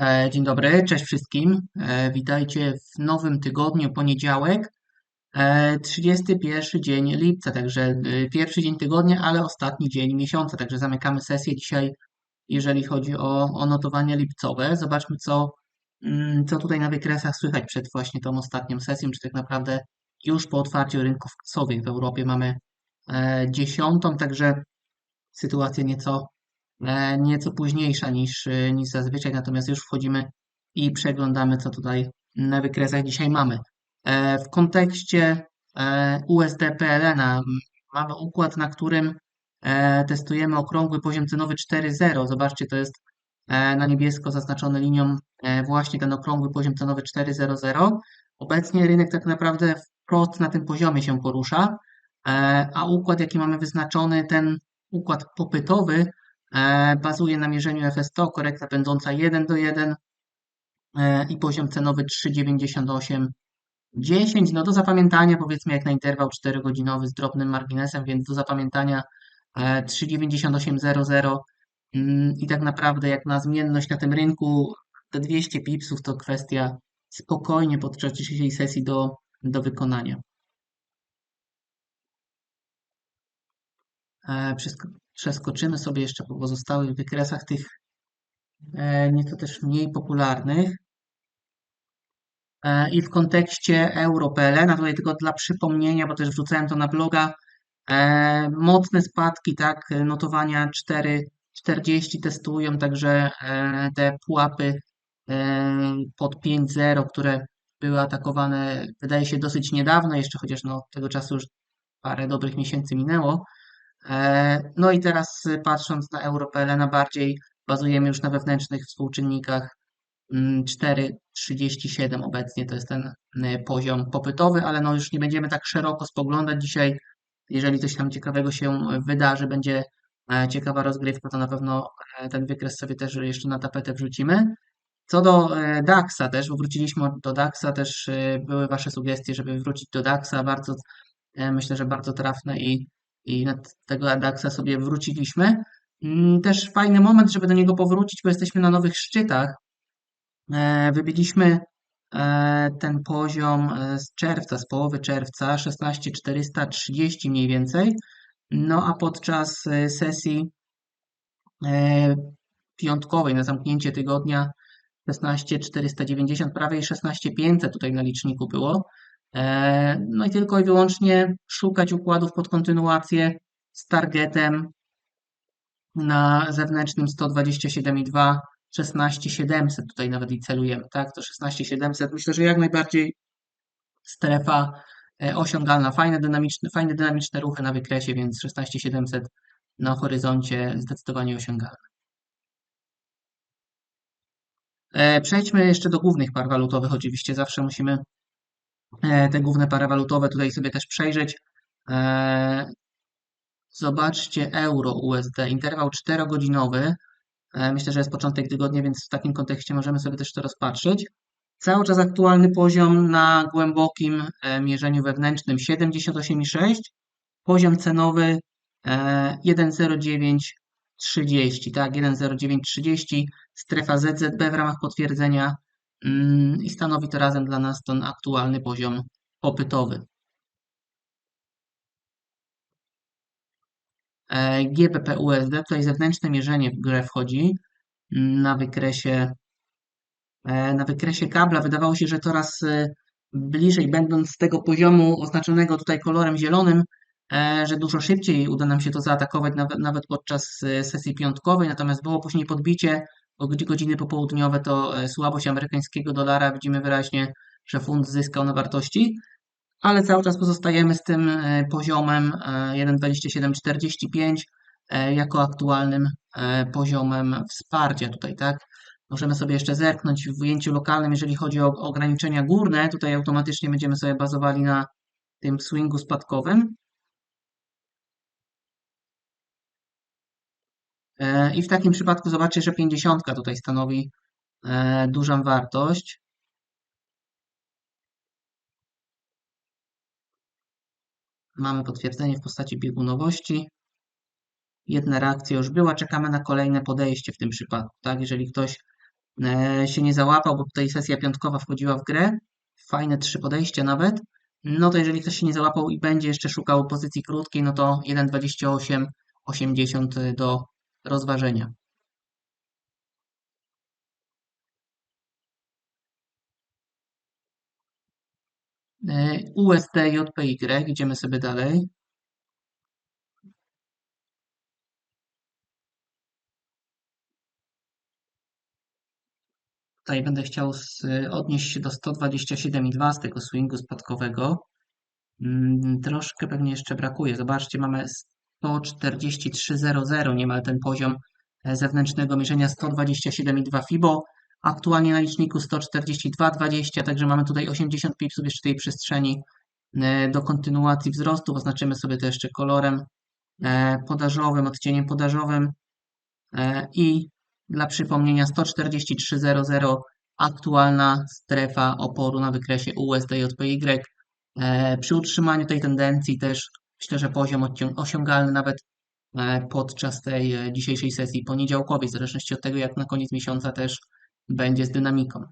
E, Dzień dobry, cześć wszystkim. E, Witajcie w nowym tygodniu, poniedziałek, e, 31 dzień lipca, także e, pierwszy dzień tygodnia, ale ostatni dzień miesiąca, także zamykamy sesję dzisiaj, jeżeli chodzi o, o notowania lipcowe. Zobaczmy, co, mm, co tutaj na wykresach słychać przed właśnie tą ostatnią sesją, czy tak naprawdę już po otwarciu rynków końcowych w Europie mamy e, dziesiątą, także sytuacja nieco e, nieco późniejsza niż, e, niż zazwyczaj, natomiast już wchodzimy i przeglądamy, co tutaj na wykresach dzisiaj mamy. E, W kontekście e, USD PLN mamy układ, na którym e, testujemy okrągły poziom cenowy 4.0. Zobaczcie, to jest e, na niebiesko zaznaczony linią e, właśnie ten okrągły poziom cenowy 4.00. Obecnie rynek tak naprawdę wprost na tym poziomie się porusza, e, a układ, jaki mamy wyznaczony, ten układ popytowy, E, bazuje na mierzeniu FS100, korekta pędząca 1 do 1 e, i poziom cenowy 3,9810. No do zapamiętania powiedzmy jak na interwał 4-godzinowy z drobnym marginesem, więc do zapamiętania e, 3,9800 mm, i tak naprawdę jak na zmienność na tym rynku te 200 pipsów to kwestia spokojnie podczas dzisiejszej sesji do, do wykonania. E, Wszystko, przeskoczymy sobie jeszcze po pozostałych wykresach tych e, nieco też mniej popularnych. E, I w kontekście EuroPLN, a tutaj tylko dla przypomnienia, bo też wrzucałem to na bloga, e, mocne spadki, tak, notowania 4,40 testują, także te pułapy pod 5,0, które były atakowane, wydaje się dosyć niedawno, jeszcze chociaż no, tego czasu już parę dobrych miesięcy minęło. E, No i teraz y, patrząc na EuroPLN, bardziej bazujemy już na wewnętrznych współczynnikach mm, 4,37 obecnie to jest ten y, poziom popytowy, ale no już nie będziemy tak szeroko spoglądać dzisiaj. Jeżeli coś tam ciekawego się wydarzy, będzie e, ciekawa rozgrywka, to na pewno e, ten wykres sobie też jeszcze na tapetę wrzucimy. Co do DAX-a też, bo wróciliśmy do DAX-a, też były Wasze sugestie, żeby wrócić do DAX-a, bardzo, myślę, że bardzo trafne i i na tego Adaxa sobie wróciliśmy. Mm, Też fajny moment, żeby do niego powrócić, bo jesteśmy na nowych szczytach. E, Wybiliśmy e, ten poziom e, z czerwca, z połowy czerwca, 16430 mniej więcej. No a podczas sesji piątkowej na zamknięcie tygodnia 16490, prawie 16500 tutaj na liczniku było. E, No i tylko i wyłącznie szukać układów pod kontynuację z targetem na zewnętrznym 127,2, 16700 tutaj nawet i celujemy, tak? To 16700 myślę, że jak najbardziej strefa e, osiągalna, fajne dynamiczne, fajne dynamiczne ruchy na wykresie, więc 16700 na horyzoncie zdecydowanie osiągalne. E, Przejdźmy jeszcze do głównych par walutowych. Oczywiście zawsze musimy te główne pary walutowe tutaj sobie też przejrzeć. E, Zobaczcie euro USD, interwał 4-godzinowy. E, Myślę, że jest początek tygodnia, więc w takim kontekście możemy sobie też to rozpatrzyć. Cały czas aktualny poziom na głębokim e, mierzeniu wewnętrznym 78,6. Poziom cenowy e, 1,0930, tak, 1,0930. Strefa ZZB w ramach potwierdzenia i stanowi to razem dla nas ten aktualny poziom popytowy. E, GBP USD, tutaj zewnętrzne mierzenie w grę wchodzi mm, na wykresie, e, na wykresie kabla. Wydawało się, że coraz e, bliżej, będąc z tego poziomu oznaczonego tutaj kolorem zielonym, że dużo szybciej uda nam się to zaatakować nawet, podczas sesji piątkowej, natomiast było później podbicie godziny popołudniowe, to słabość amerykańskiego dolara, widzimy wyraźnie, że funt zyskał na wartości ale cały czas pozostajemy z tym e, poziomem 1,2745 e, e, jako aktualnym poziomem wsparcia tutaj, tak? Możemy sobie jeszcze zerknąć w ujęciu lokalnym, jeżeli chodzi o ograniczenia górne, tutaj automatycznie będziemy sobie bazowali na tym swingu spadkowym. I w takim przypadku zobaczcie, że 50 tutaj stanowi dużą wartość. Mamy potwierdzenie w postaci biegunowości. Jedna reakcja już była, czekamy na kolejne podejście w tym przypadku. Tak? Jeżeli ktoś e, się nie załapał, bo tutaj sesja piątkowa wchodziła w grę, fajne trzy podejścia nawet, no to jeżeli ktoś się nie załapał i będzie jeszcze szukał pozycji krótkiej, no to 1,28, 80 do rozważenia. E, USD JPY, idziemy sobie dalej. Tutaj będę chciał odnieść się do 127,2 z tego swingu spadkowego. Mm, troszkę pewnie jeszcze brakuje. Zobaczcie, mamy 143,00, niemal ten poziom e, zewnętrznego mierzenia 127,2 FIBO. Aktualnie na liczniku 142,20, także mamy tutaj 80 pipsów jeszcze tej przestrzeni e, do kontynuacji wzrostu. Oznaczymy sobie to jeszcze kolorem e, podażowym, odcieniem podażowym i dla przypomnienia 143.00 aktualna strefa oporu na wykresie USD-JPY. Przy utrzymaniu tej tendencji też myślę, że poziom osiągalny nawet e, podczas tej e, dzisiejszej sesji poniedziałkowej, w zależności od tego, jak na koniec miesiąca też będzie z dynamiką.